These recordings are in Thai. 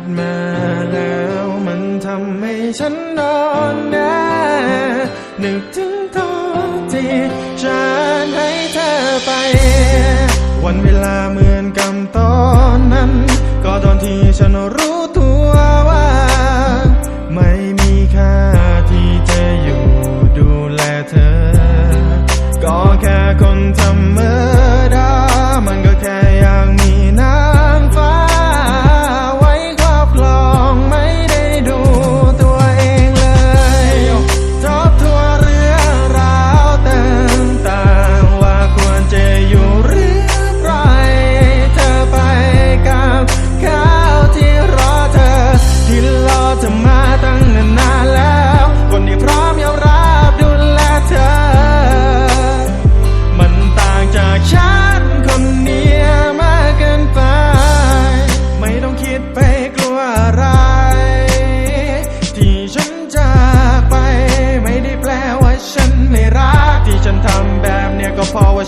ดมาแล้วมันทำให้ฉันนอนแน่นึกถึงเธอที่ฉันให้เธอไป วันเวลาเหมือนกับตอนนั้น ก็ตอนที่ฉันรู้ตัว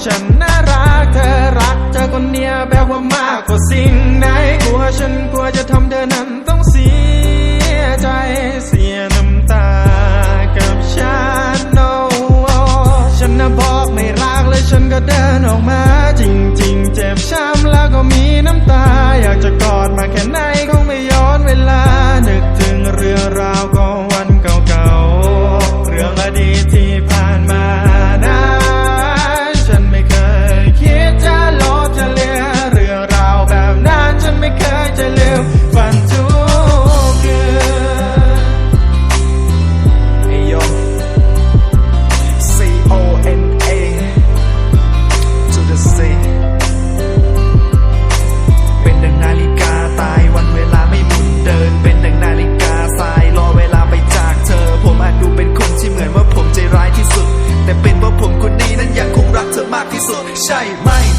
ฉันน่ารักเธอรักเธอคนเนี้ยแบบว่ามากกว่าสิ่งไหนกลัวฉันกลัวจะทำเธอนั้นต้องเสียใจเสียน้ำตากับฉัน no ฉันน่ะบอกไม่รักเลยฉันก็เดินออกมา จริง ๆ เจ็บช้ำแล้วก็มีน้ำตา อยากจะกอดมาแค่ไหน สุดใช่ไหม